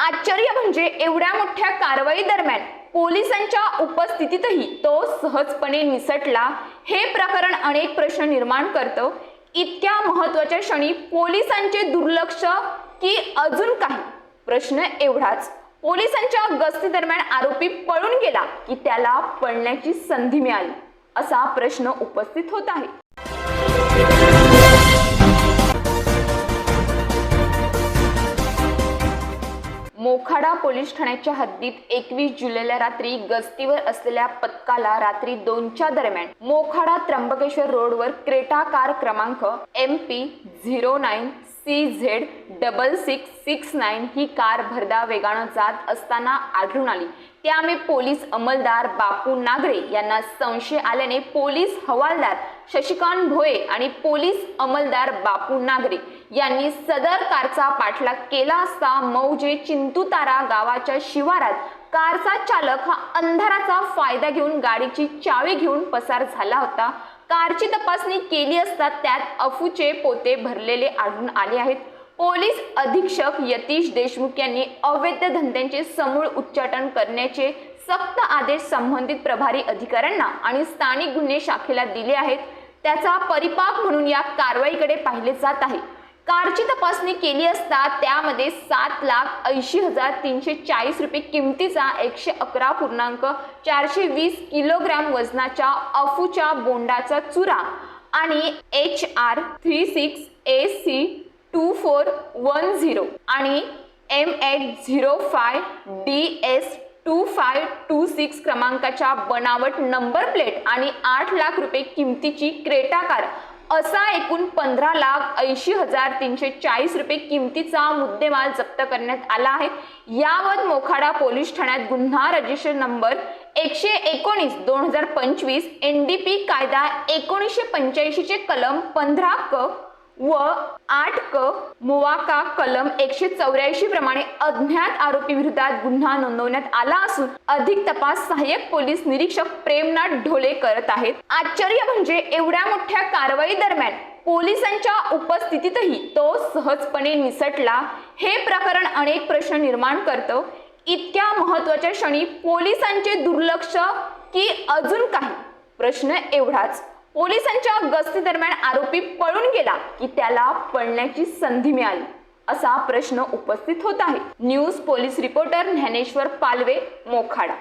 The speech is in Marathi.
आश्चर्य म्हणजे एवढ्या मोठ्या कारवाई दरम्यान पोलिसांच्या उपस्थितीतही तो सहजपणे निसटला. हे प्रकरण अनेक प्रश्न निर्माण करतं. इतक्या महत्त्वाच्या क्षणी पोलिसांचे दुर्लक्ष की अजून काही? प्रश्न एवढाच. पोलिसांच्या गस्ती दरम्यान आरोपी पळून गेला की त्याला पळण्याची संधी मिळाली. असा प्रश्न उपस्थित होत आहे. मोखाडा पोलीस ठाण्याच्या हद्दीत एकवीस जुलैला रात्री गस्तीवर असलेल्या पथकाला रात्री दोनच्या दरम्यान मोखाडा त्र्यंबकेश्वर रोडवर क्रेटा कार क्रमांक M P zero nine C Z double six six nine ही कार भरदा वेगानं जात असताना आढळून आली. त्यामुळे पोलीस अंमलदार बापू नागरे यांना संशय आल्याने पोलीस हवालदार शशिकांत भोये आणि पोलीस अंमलदार बापू नागरे यांनी सदर कारचा पाठलाग केला असता मौजे चिंतुतारा गावाच्या शिवारात कारचा चालक हा अंधाराचा फायदा घेऊन गाडीची चावी घेऊन पसार झाला होता. कारची तपासणी केली असता त्यात अफूचे पोते भरलेले आढळून आले आहेत. पोलीस अधीक्षक यतीश देशमुख यांनी अवैध धंद्यांचे समूळ उच्चाटन करण्याचे सक्त आदेश संबंधित प्रभारी अधिकाऱ्यांना आणि स्थानिक गुन्हे शाखेला दिले आहेत. त्याचा परिपाक म्हणून या कारवाईकडे पाहिले जात आहे. कारची तपासणी केली असता त्यामध्ये सात लाख ऐंशी हजार तीनशे चाळीस रुपये किमतीचा एकशे अकरा पूर्णांक चारशे वीस किलोग्रॅम वजनाच्या अफूच्या बोंडाचा चुरा आणि H R three six A C two four one zero आणि M H zero five D S two five two six क्रमांकाच्या बनावट नंबर प्लेट आणि आठ लाख रुपये किमतीची क्रेटा कार असा एकूण पंधरा लाख ऐंशी हजार तीनशे चाळीस रुपये किमतीचा मुद्देमाल जप्त करण्यात आला आहे. यावर मोखाडा पोलीस ठाण्यात गुन्हा रजिस्टर नंबर एकशे एकोणीस दोन हजार पंचवीस एन डी पी कायदा एकोणीसशे पंच्याऐंशीचे कलम पंधरा क व आठ क मुवाका कलम एकशे चौऱ्याऐंशी प्रमाणे अज्ञात आरोपी विरोधात गुन्हा नोंदवण्यात आला असून अधिक तपास सहाय्यक पोलीस निरीक्षक प्रेमनाथ ढोले करत आहेत. आश्चर्य म्हणजे एवढ्या मोठ्या कारवाई दरम्यान पोलिसांच्या उपस्थितीतही तो सहजपणे निसटला. हे प्रकरण अनेक प्रश्न निर्माण करतं. इतक्या महत्त्वाच्या क्षणी पोलिसांचे दुर्लक्ष की अजून काही? प्रश्न एवढाच. पोलिसांच्या गस्ती दरम्यान आरोपी पळून गेला की त्याला पळण्याची संधी मिळाली असा प्रश्न उपस्थित होत आहे. News police reporter Dnyaneshwar Palve Mokhada.